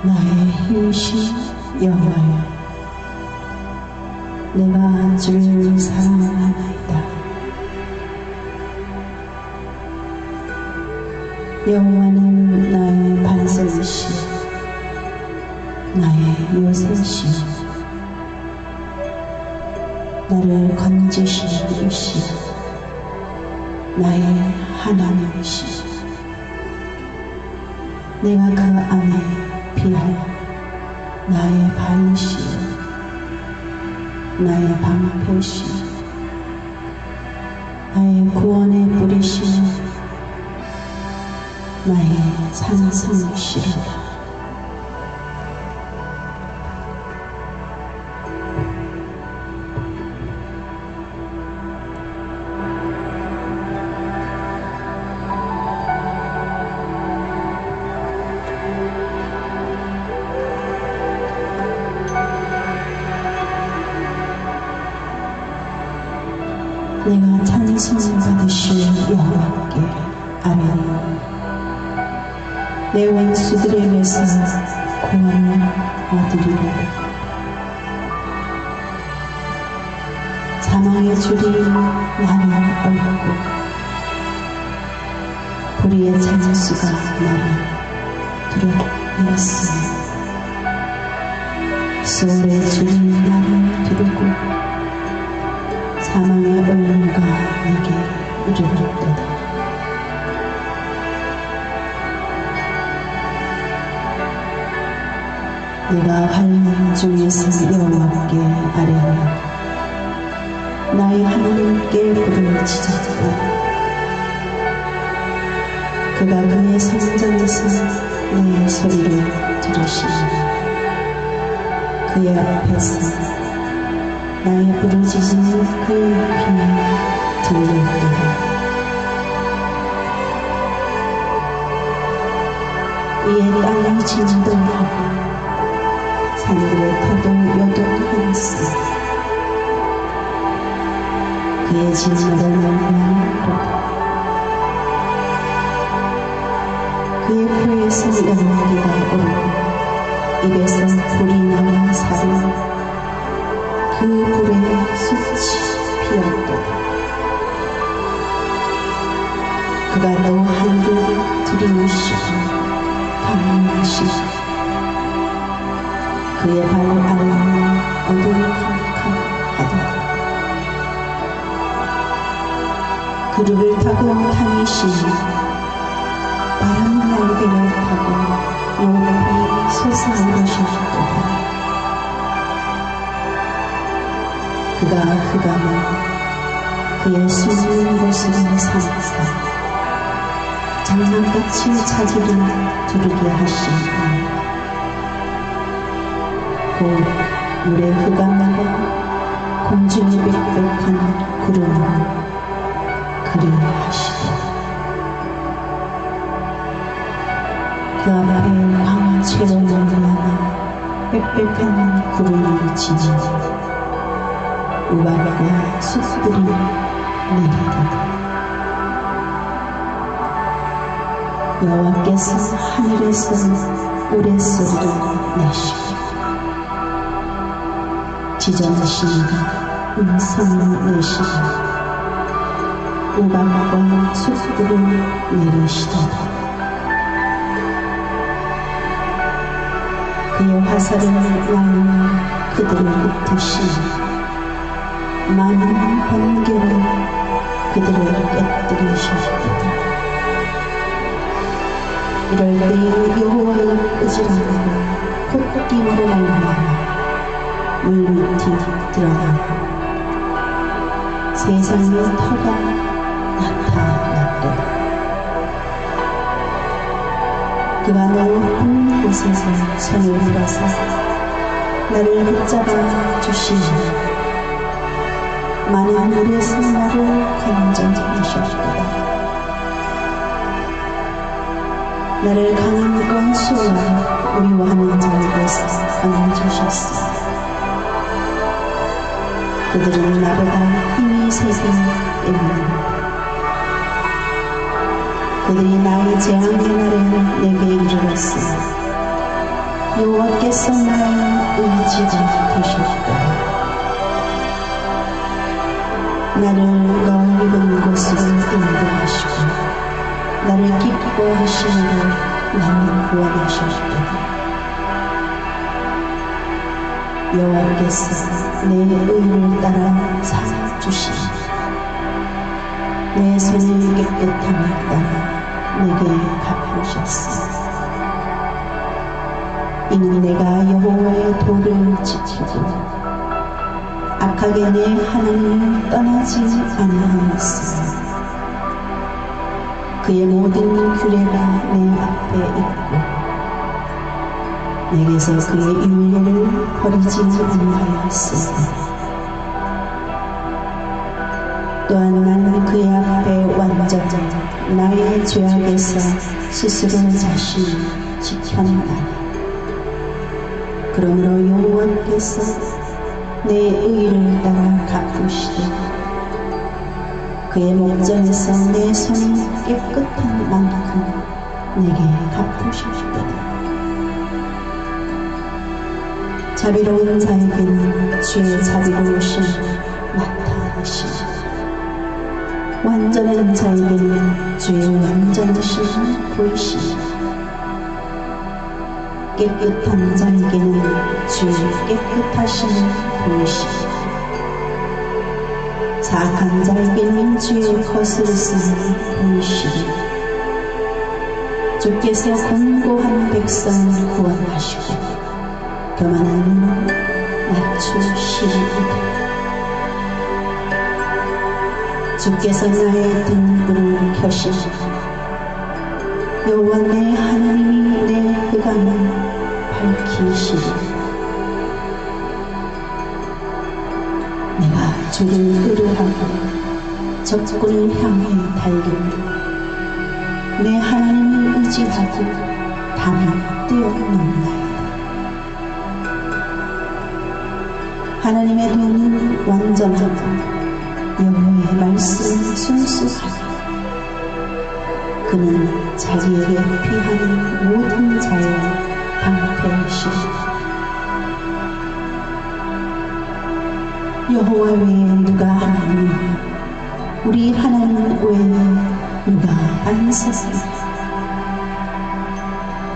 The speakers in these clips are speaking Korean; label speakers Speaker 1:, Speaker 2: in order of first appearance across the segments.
Speaker 1: 나의 힘이신 여호와여 내가 주를 사랑하나이다. 여호와는 나의 반석이시 나의 요새시. 나를 건지시는 이시 나의 하나님이시. 내가 그 안에 피하여 나의 반시 나의 방패시 나의 구원의 뿌리시 나의 산성시로 찬송 받으실 여호와께 아멘. 내 원수들에게서 구원을 얻으리라. 사망의 줄이 나를 얽고 불의의 찬수가 나를 두렵였으니 소울의 줄이 나를 두르고 사망의 얼음과 이르렀도다. 내가 환란 중에서 여호와께 아뢰며 나의 하나님께 불을 지졌다. 그가 그의 성전에서 내 소리를 들으시니 그의 앞에서 나의 부르짖음이 그의 귀에 들려오리라. 이에 땅이 진동하고 산들의 터도 요동하였으니 그의 진노를 말미암으로다. 그의 코에서 연기가 오르고 입에서 불이 나와 사르고 그의 발 아래는 어둠이 캄캄하다. 그룹을 타고 다니시니 바람 날개를 타고 높이 솟아오르셨도다. 그가 흑암을 그의 숨는 곳으로 삼사 장난같이 자기를 두르게 하시니 곧 물의 흑암과 공중의 빽빽한 구름을 그리하시고 그 앞에 광채로 말미암아 빽빽한 구름이 지니 우박과 숯들이 내리다 여호와께서 하늘에서 우레소리를 내시고 지정하시니가 음성을 내시고 우박과 숯들을 내리시도다 그의 화살을 왕은 그들을 흩으시니 많은 번개로 그들을 깨뜨리셨다. 이럴 때에 여호와의 끄지람은 콧김으로 말미암아 물밑이 드러나고 세상의 터가 나타났다. 그가 높은 곳에서 손을 들어서 나를 붙잡아 주시니 많은 물에서 나를 건져내셨도다. 나를 강한 원수와 미워하는 자에게서 건져주셨어. 그들은 나보다 힘이 세기 때문에 그들이 나의 재앙의 날에 내게 이르렀으니 여호와께서 나의 의지가 되셨다. 나를 넓은 곳으로 인도하시고 나를 기뻐하시므로 나를 구원하셨다. 여호와께서 내 의를 따라 사 주시니 내 손을 깨끗함을 따라 내게 갚으셨으니. 이는 내가 여호와의 도를 지키고 악하게 내 하나님을 떠나지 아니하였으니. 그의 모든 규례가 내 앞에 있고 내게서 그의 윤례를 버리지 아니하였으니 또한 나는 그의 앞에 완전 나의 죄악에서 스스로 자신을 지켜나가니 그러므로 여호와께서 내 의를 따라 갚으시되 그의 목전에서 내 손이 깨끗한 만큼 내게 갚으시옵다 자비로운 자에게는 주의 자비로우심 나타나시니 완전한 자에게는 주의 완전하심 보이시니 깨끗한 자에게는 주의 깨끗하심을 보이시니 사악한 자에게는 주의 거스르심을 보이시니 주께서 공고한 백성을 구원하시고 교만한 낮추시리이다. 주께서 나의 등불을 켜시니 여호와 내 하나님이 내 흑암을 밝히시니 내가 주를 의뢰하고 적군을 향해 달리며 내 하나님을 의지하고 밤이 뛰어넘나이 하나님의 눈은 완전하고 여호와의 말씀은 순수하다. 그는 자기에게 피하는 모든 자의 방패이시다. 여호와 외에 누가 하나님, 우리 하나님 외에 누가 안세습니이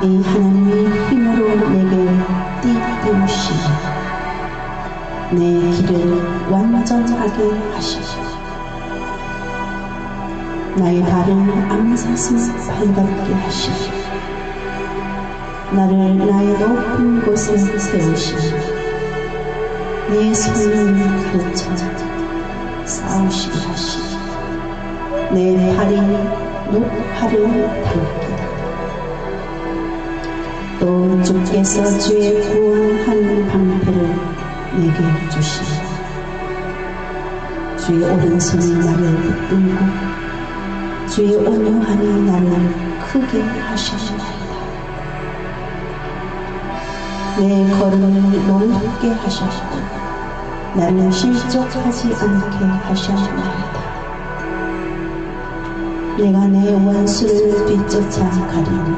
Speaker 1: 하나님이 힘으로 내게 띠띠우시니 내 길을 완전하게 하시오. 나의 발을 암사슴 밝갑게 하시오. 나를 나의 높은 곳에 세우시오. 내 손을 그쳐 싸우시게 하시오. 내 팔이 높파를 닮기다. 또 주께서 주의 구원하는 방패를 내게 주의 오른손이 나를 붙들고 주의 온유함이 나를 크게 하셨나이다. 내 걸음을 넓게 하셨고 나를 실족하지 않게 하셨나이다. 내가 내 원수를 뒤쫓아 가리니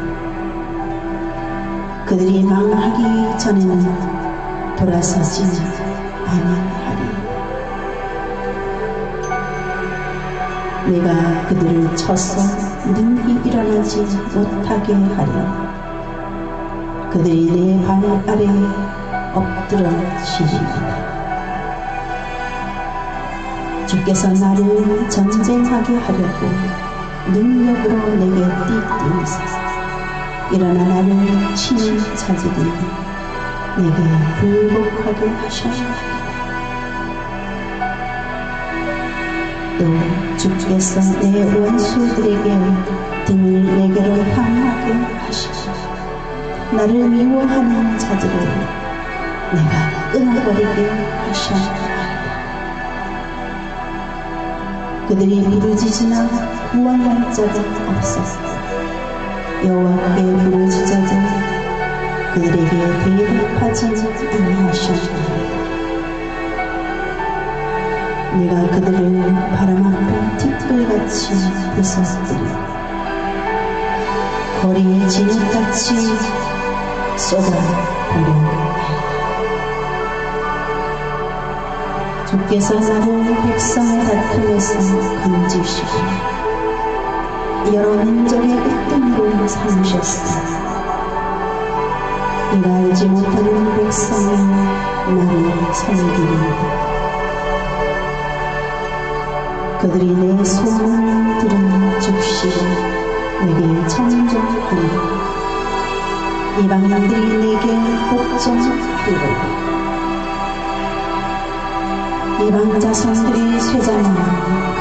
Speaker 1: 그들이 망하기 전에는 돌아서지 아니 내가 그들을 쳐서 능히 일어나지 못하게 하려. 그들이 내 발 아래에 엎드러지리이다. 주께서 나를 전쟁하게 하려고 능력으로 내게 띠띠우사 일어나 나를 친히 찾으리니 내게 굴복하게 하셨나이다. 또 주께서 내 원수들에게 등을 내게로 향하게 하시고 나를 미워하는 자들을 내가 끊어버리게 하셨나이다. 그들이 부르짖으나 구원할 자가 없었다. 여호와께 부르짖어도 그들에게 대답하지 아니하셨나니 내가 그들을 바람 앞에 티끌같이 부쉈으리 거리에 진흙같이 쏟아부려옵니다. 주께서 나를 백성의 다툼에서 건지시고 여러 민족의 으뜸으로 삼으셨습니다. 이가 알지 못하는 백성이 나를 섬기리이다. 그들이 내 소원을 들은 즉시로 내게 청종하리라. 이방인들이 내게 복종하리라. 이방 자손들이 쇠잔하는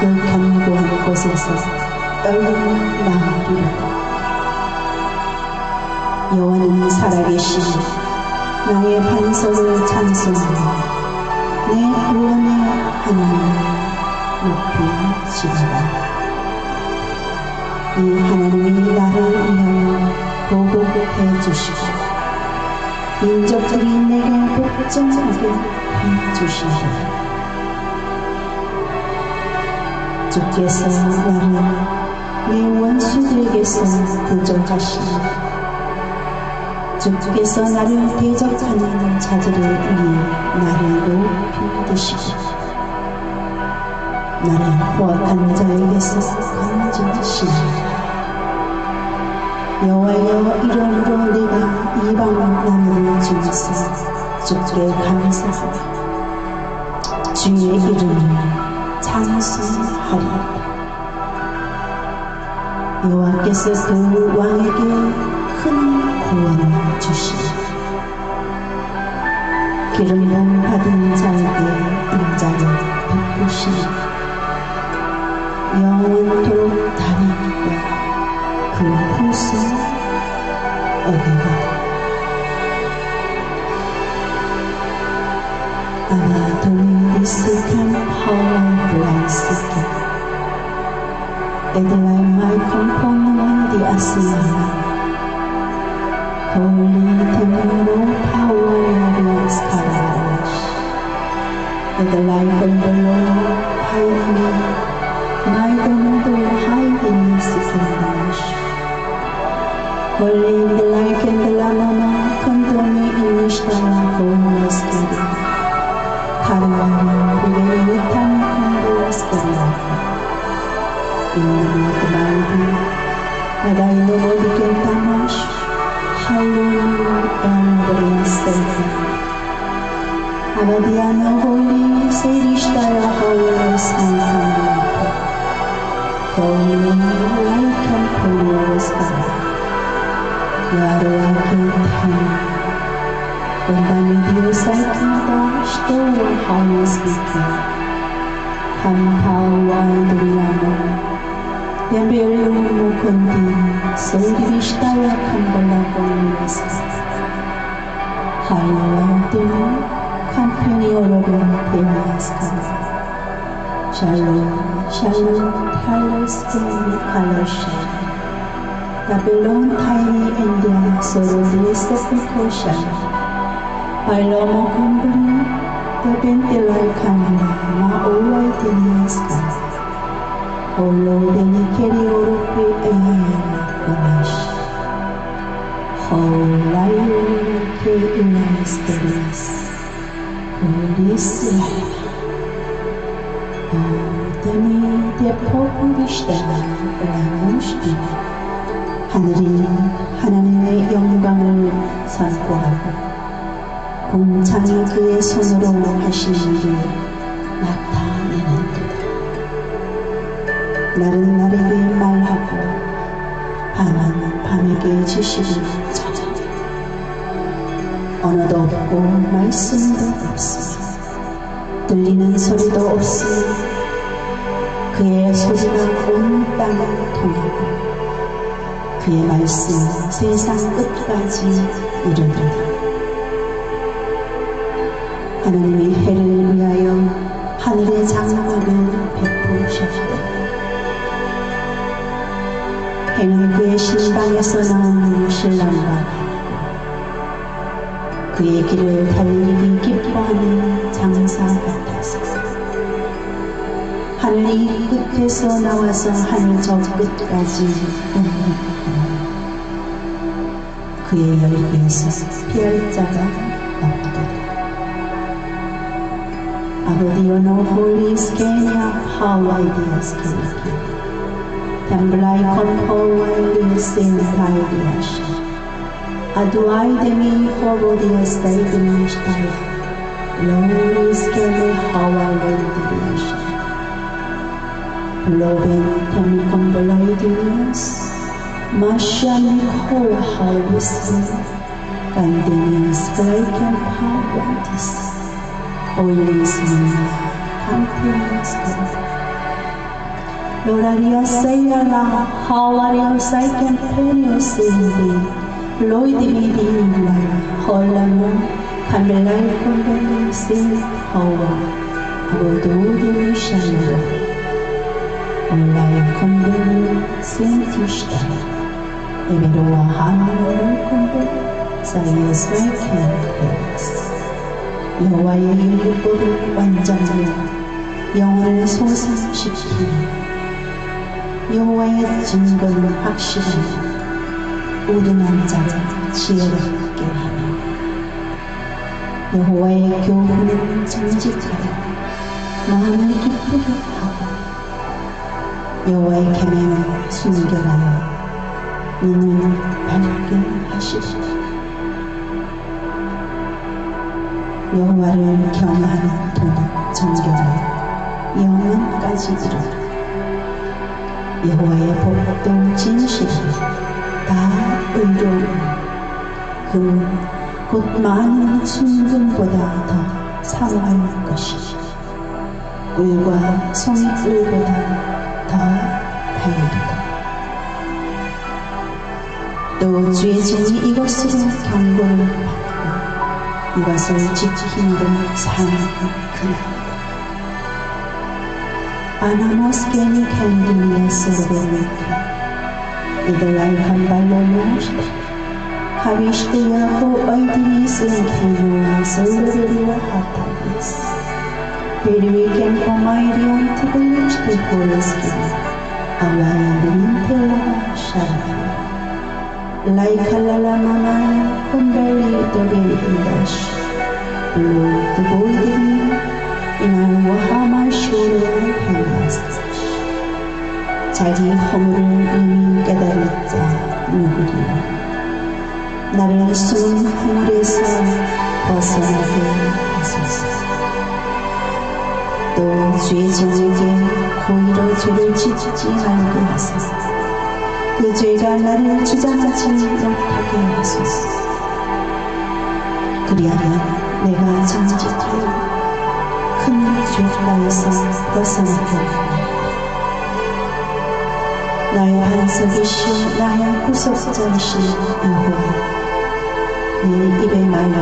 Speaker 1: 그 견고한 곳에서 떨리는 나리라. 여호와는 살아계시니 나의 반석을 찬송하며 내 구원의 하나님을 높이시리라. 이 하나님이 나를 위하여 보복해 주시고 민족들이 내게 복종하게 해 주시리라. 주께서 나를 내 원수들에게서 구조하시니 주께서 나를 대적하는 자들을 위해 나를 높이 드시고 나를 포악한 자에게서 건지시니 여호와여 이름으로 내가 이방 나무를 주소서 주께 감사하며 주의 이름을 찬송하리다 여호와께서 그 왕에게 큰 구원을 주시니 기름 부음 받은 자에게 인자를 베푸시니 영원토록 다니니까 그 후손 얻으리라 아마 돈이 있을텐 파워를 쓰게 애들아 마이 컴포는 디 아스나 Holy Temple power of Skadash. With the Pagbanong birusan ito, ito ang halos ito. Hamahawaan durilamon. Yambere mo kundi, so dibishtawa kambalakon nasa. Halawan tuyo, kampioni orogon pinaska. Shalom, shalom, halos kundi halos shalom. Babylon, tiny India, so release the precaution. 롬 탈레스톤 할로시 바빌론 타이니 엔디아 소로디 세피코샤 발로모 컴브리 데벤텔라이 카미라 마올라이 데니스카 홀로 데니 케리오로피 에야야나 고나시 홀라이오 que unas telas Polícia 어둠이 대폭비시다가 라무시디 하늘이 하나님의 영광을 선포하고 공창이 그의 손으로 하신 일을 나타내는도다 날은 날에게 말하고 밤은 밤에게 지시를 전한다 언어도 없고 말씀도 없으며 들리는 소리도 없으며 그의 소리가 온 땅을 통하고 그의 말씀은 세상 끝까지 이르리라 하나님이 해를 위하여 하늘의 장막을 베푸셨다 해는 그의 신방에서 나오는 신랑과 그의 길을 달리기 기뻐하는 장사 같아서 하늘 이 끝에서 나와서 하늘 저 끝까지. 그의 열기에서 피할 자가 없도다. Adotionopolis, Kenya, how ideas can appear. Tamblai Konkowailisin Taidiash. Aduai demi Hobodias Taidinash Tai. Loris Kene Hawaiidiash. Loven Tami Kombolaidinias. Masha Mikora Hawisin. Kandinias Kaikan Hawantis. always move. Continuously. Lord, aliyosayana hawariyosay continuously move. Lord, midi mula holamu kamelay continuously hawa. Abododi shana. Olay continuously tishta. Ebedoa hamalu continuously sayeswe kente. 여호와의 율법을 완전하여 영혼을 소생시키며 여호와의 증거는 확실하며 우둔한 자는 지혜롭게 하며 여호와의 교훈은 정직하여 마음을 기쁘게 하고 여호와의 계명은 순결하여 눈을 밝게 하시리라 여호와를 경외하는 도는 정결하여 영원까지 이르라. 여호와의 복도 진실이 다 의로운 그곧 많은 순금보다 더 사모할 것이니 꿀과 송이꿀보다 더 달리다 또 주의 종이 이것으로 경고를 이것을 지키는 삶이 그날이다. Anamos que mi candilla servirte, y de la hambalo moshte, haviste yaho oidinis en kino servirwa hatanis. Piriken komairion tibulichte Sharabana. Laikalala manay kumbari dobil indash. Lo tubuldin inang wahama shuru hendas. 자기 허물을 이미 깨달을 자 누구리요. 나를 숨은 허물에서 벗어나게 하소서. 또 종에게 고의로 죄를 짓지 말게 하소서. 그 죄가 나를 주장하지 못하게 하소서. 그리하면 내가 정직하여 큰 죄가에서 하리라. 나의 반석이시오 나의 구속자이시오 여호와 내 입의 말과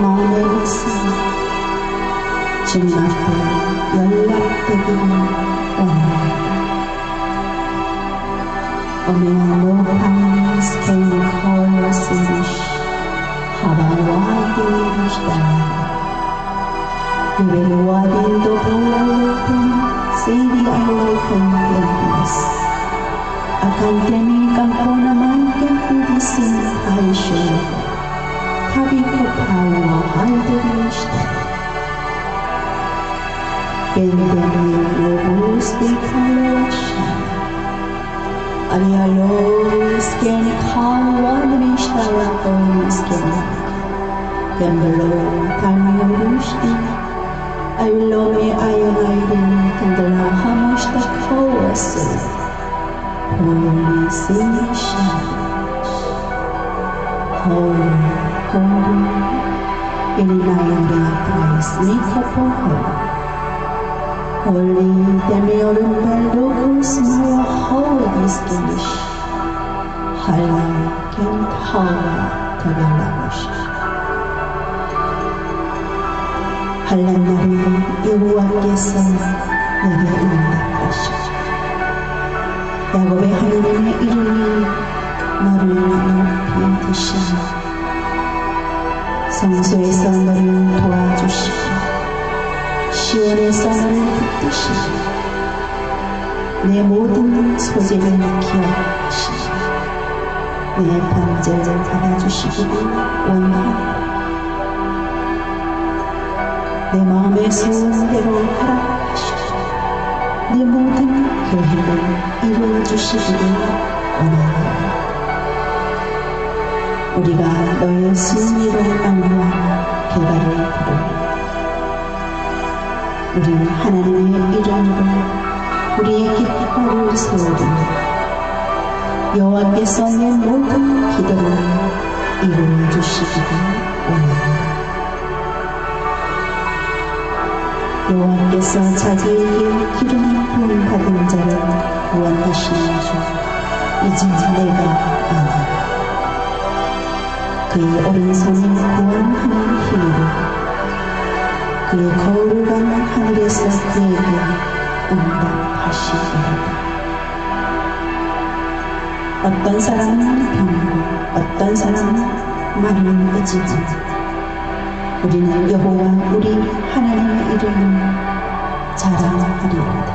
Speaker 1: 마음의 목소리 주님 앞에 연락되기를 원합니다. I may know hands came chorus each. Have I wadish down? Even wadin do pun sindi awal kempias. Akan kami kau naman kempisin Aisyah. Tapi ku tahu wadish down. Bending your robust in color shine. אני הלא אזכה נחם ולמשתלח ומסכנה. גם בלא תמיד רושתי, אני לא מאיון עדים, כדלה המשתקפו עשו. ומסי נשם. הום, הום, אלי נאי דעת מסניק הפוהו. Holy demiyorum bellogus maya holis geniş. Halal kent hava tabialamış. 할란나를 여호와께서 내게 응답하시고 야곱의 하나님의 이름이 너를 높이 드시니 성소에서 너를 도와주시고 시온에서 너를 붙드시고 내 모든 소재를 기억하시고 내 번제를 받아주시기를 원합니다. 내 마음의 소원 대로 허락하시고 내 모든 계획을 이루어주시기를 원합니다. 우리가 너의 승리로 말미암아 개발을 부르고 우리 하나님의 이름으로 우리의 깃발을 세우리니 여호와께서 내 모든 기도를 이루어 주시기를 원합니다. 여호와께서 자기에게 기름 부음 받은 자를 구원하시는 줄 이제 내가 아니 그의 오른손이 구원하는 그의 거울을 가는 하늘에서 그에게 응답하시리라. 어떤 사람은 병고 어떤 사람은 마른 의지지. 우리는 여호와 우리 하나님의 이름을 자랑하리로다.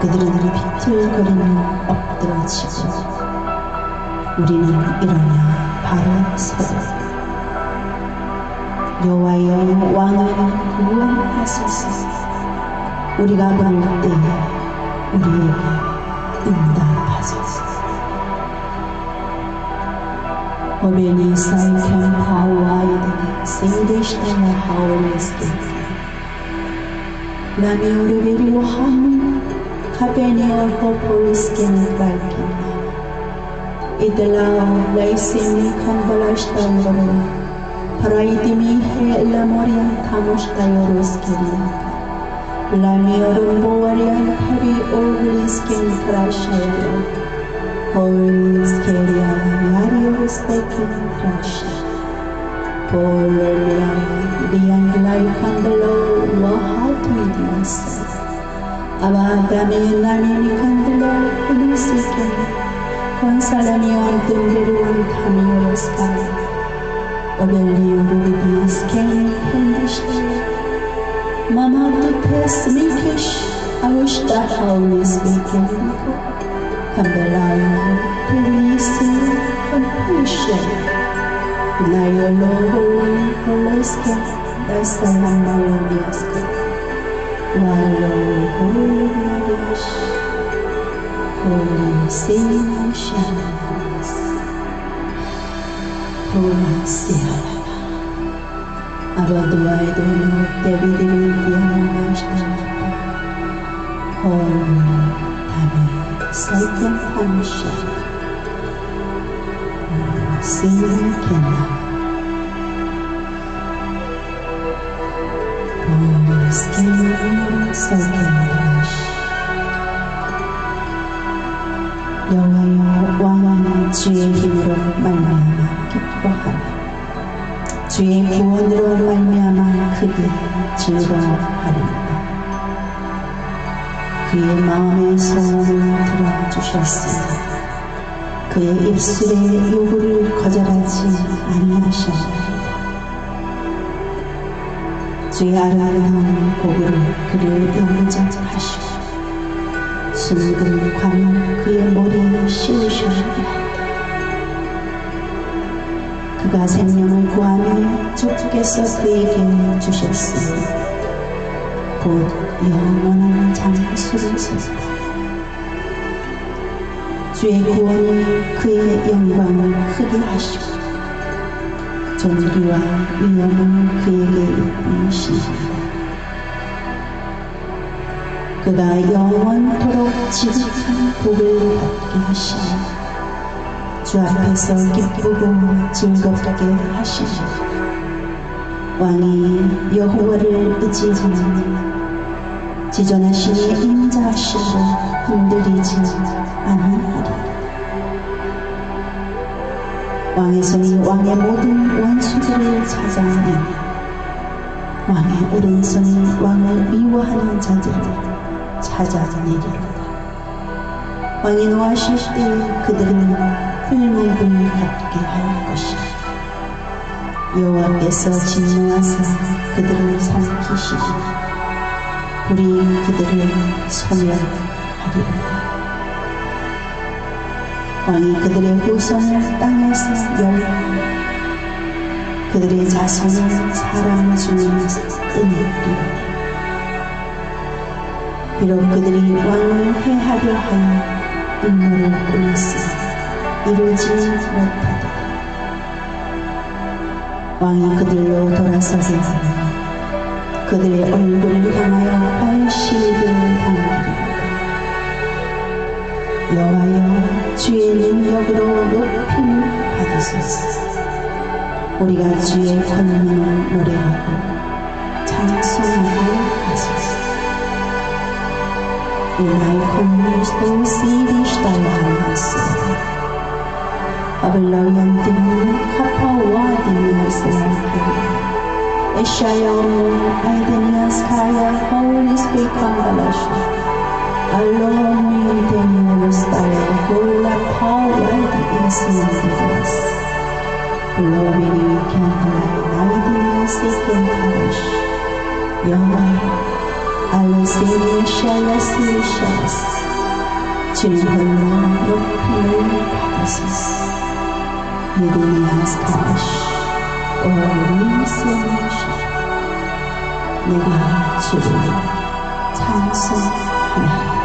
Speaker 1: 그들은 비틀거리는 엎드러지고 우리는 일어나 바로 서도 여호와여 왕을 구원하소서 우리가 부를 때에 우리에게 응답하소서. Och beni saikam hawaii singdishna hawaii Nami urubiri wahamu kapeni orhopolis kenet balkina. Idalao laisimi kambalashtauro paraitimi he lamorian tamoshtayoros keria. Reitimihe la morian tamosh kayorus keria. La miorum borian hebi ovulis ken trashaya. Ovulis keria marius tekin trashaya. Polula dian lai kandelo wahat midias. Abadami lani mi kandelo ulisis ken. Consalamion tungeruan tamioros kaya. O meu livro de Deus, quem é condeste? Manado pes minkish, awish da haulis minkiliko. Kambelaya, pirisi, kampishe. Nayo lohoi, holeske, desta namalo diaske. Nayo lohoi, holeske. Holy, sing, shine. 은 주의 힘으로 말미암아 기뻐하라 주의 구원으로 말미암아 크게 즐거워하리이다. 그의 마음의 소원을 들어주셨으니 그의 입술의 요구를 거절하지 아니하셨나이다. 주의 아름다운 복으로 그를 영접하시고 순금 관을 그의 머리에 씌우셨나이다. 그가 생명을 구하며 주께서 그에게 주셨으니 곧 영원한 장수로서 주의 구원이 그의 영광을 크게 하시고 존귀와 위엄을 그에게 이시니다 그가 영원토록 지극한 복을 받게 하시니 주 앞에서 기쁘고 즐겁게 하시니 왕이 여호와를 의지하는 지존하시니 인자하시고 흔들리지 아니하리 왕의 손이 왕의 모든 원수들을 찾아내 왕의 오른손이 왕을 미워하는 자들을 찾아내리로다 왕이 노하실 때 그들은 훌륭을 갖게 할 것이다. 여호와께서 진노하사 그들을 삼키시니 우리 그들을 소멸하리로다. 왕이 그들의 후손을 땅에서 열고 그들의 자손을 사람 중에 끊으리라 비록 그들이 왕을 해하려 하여 음모를 꾸몄으나 이루지 못하리라 왕이 그들로 돌아서게 하며 그들의 얼굴을 향하여 발시를 당기리라 여호와여 주의 능력으로 높임을 받으소서 우리가 주의 권능을 노래하고 찬송하고 하소서 see thee steilhandelsord. Aber löjan din kapawa dinias lakin. Eshayom ay dinias kaya holy speak kambalasha. Aloni dinias tayo hula power di insindigas. Glory ni kantalay ay dinias ikin kalash. Yahweh 알레스니 샬라스샤스 주님으로 높임을 받으소서 예레미야스 카시 오리 세미샤 내가 주를 찬송하리라